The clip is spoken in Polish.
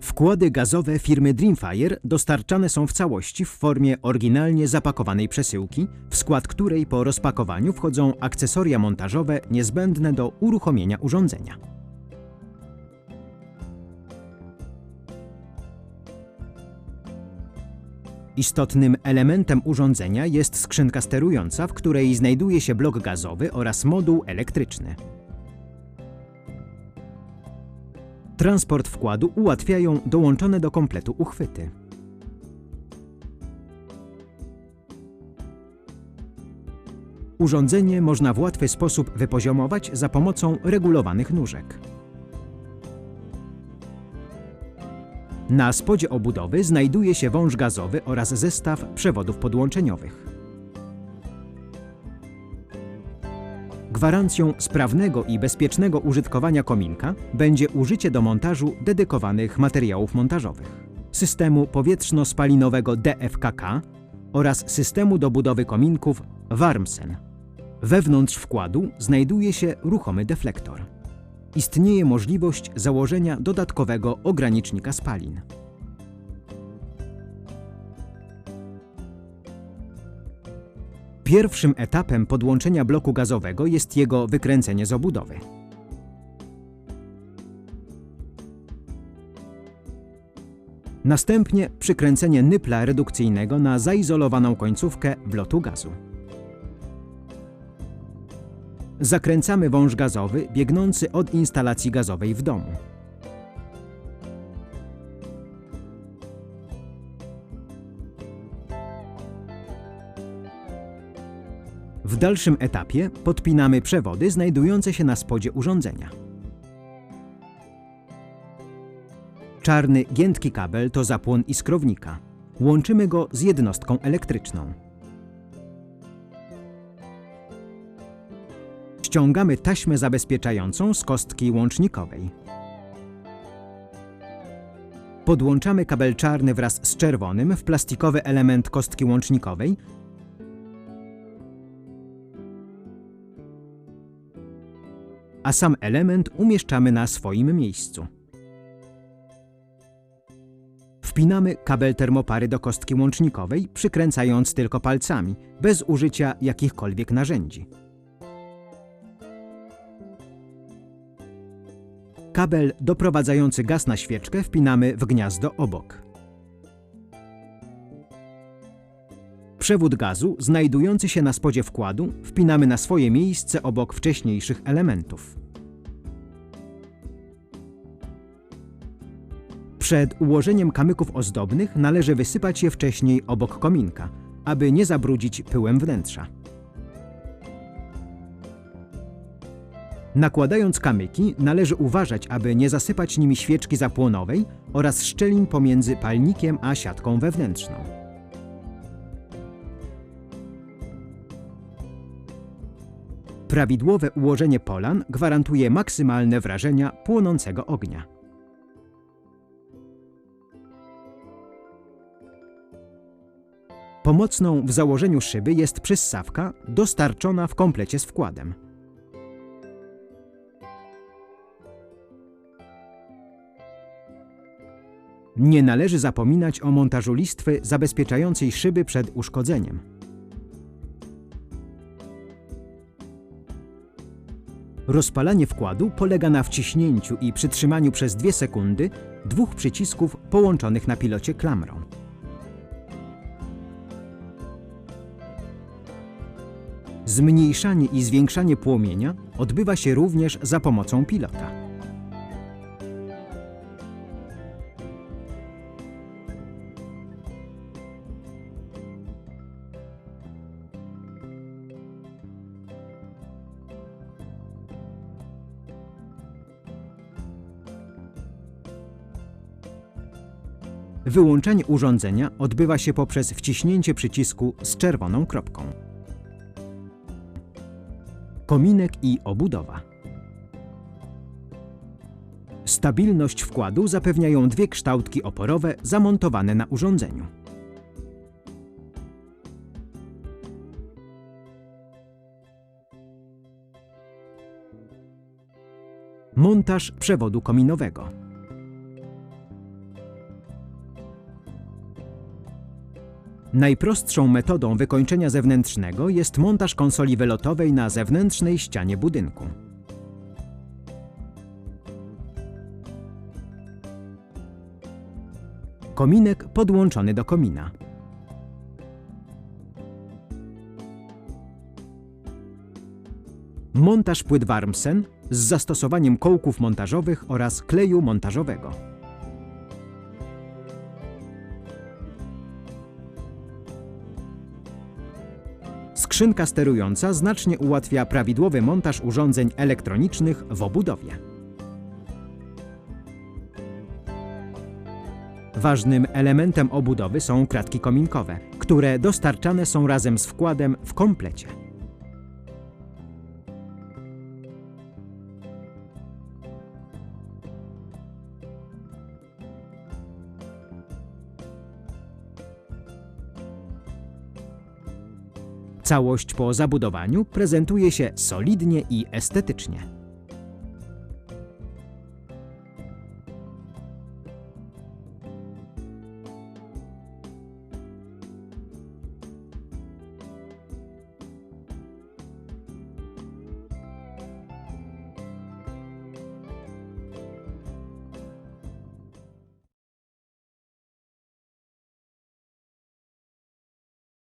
Wkłady gazowe firmy Dreamfire dostarczane są w całości w formie oryginalnie zapakowanej przesyłki, w skład której po rozpakowaniu wchodzą akcesoria montażowe niezbędne do uruchomienia urządzenia. Istotnym elementem urządzenia jest skrzynka sterująca, w której znajduje się blok gazowy oraz moduł elektryczny. Transport wkładu ułatwiają dołączone do kompletu uchwyty. Urządzenie można w łatwy sposób wypoziomować za pomocą regulowanych nóżek. Na spodzie obudowy znajduje się wąż gazowy oraz zestaw przewodów podłączeniowych. Gwarancją sprawnego i bezpiecznego użytkowania kominka będzie użycie do montażu dedykowanych materiałów montażowych, systemu powietrzno-spalinowego DFKK oraz systemu do budowy kominków Warmsen. Wewnątrz wkładu znajduje się ruchomy deflektor. Istnieje możliwość założenia dodatkowego ogranicznika spalin. Pierwszym etapem podłączenia bloku gazowego jest jego wykręcenie z obudowy. Następnie przykręcenie nypla redukcyjnego na zaizolowaną końcówkę wlotu gazu. Zakręcamy wąż gazowy biegnący od instalacji gazowej w domu. W dalszym etapie podpinamy przewody znajdujące się na spodzie urządzenia. Czarny, giętki kabel to zapłon iskrownika. Łączymy go z jednostką elektryczną. Ściągamy taśmę zabezpieczającą z kostki łącznikowej. Podłączamy kabel czarny wraz z czerwonym w plastikowy element kostki łącznikowej a sam element umieszczamy na swoim miejscu. Wpinamy kabel termopary do kostki łącznikowej, przykręcając tylko palcami, bez użycia jakichkolwiek narzędzi. Kabel doprowadzający gaz na świeczkę wpinamy w gniazdo obok. Przewód gazu, znajdujący się na spodzie wkładu, wpinamy na swoje miejsce obok wcześniejszych elementów. Przed ułożeniem kamyków ozdobnych należy wysypać je wcześniej obok kominka, aby nie zabrudzić pyłem wnętrza. Nakładając kamyki, należy uważać, aby nie zasypać nimi świeczki zapłonowej oraz szczelin pomiędzy palnikiem a siatką wewnętrzną. Prawidłowe ułożenie polan gwarantuje maksymalne wrażenia płonącego ognia. Pomocną w założeniu szyby jest przyssawka dostarczona w komplecie z wkładem. Nie należy zapominać o montażu listwy zabezpieczającej szyby przed uszkodzeniem. Rozpalanie wkładu polega na wciśnięciu i przytrzymaniu przez 2 sekundy dwóch przycisków połączonych na pilocie klamrą. Zmniejszanie i zwiększanie płomienia odbywa się również za pomocą pilota. Wyłączenie urządzenia odbywa się poprzez wciśnięcie przycisku z czerwoną kropką. Kominek i obudowa. Stabilność wkładu zapewniają dwie kształtki oporowe zamontowane na urządzeniu. Montaż przewodu kominowego. Najprostszą metodą wykończenia zewnętrznego jest montaż konsoli wylotowej na zewnętrznej ścianie budynku. Kominek podłączony do komina. Montaż płyt Warmsen z zastosowaniem kołków montażowych oraz kleju montażowego. Skrzynka sterująca znacznie ułatwia prawidłowy montaż urządzeń elektronicznych w obudowie. Ważnym elementem obudowy są kratki kominkowe, które dostarczane są razem z wkładem w komplecie. Całość po zabudowaniu prezentuje się solidnie i estetycznie.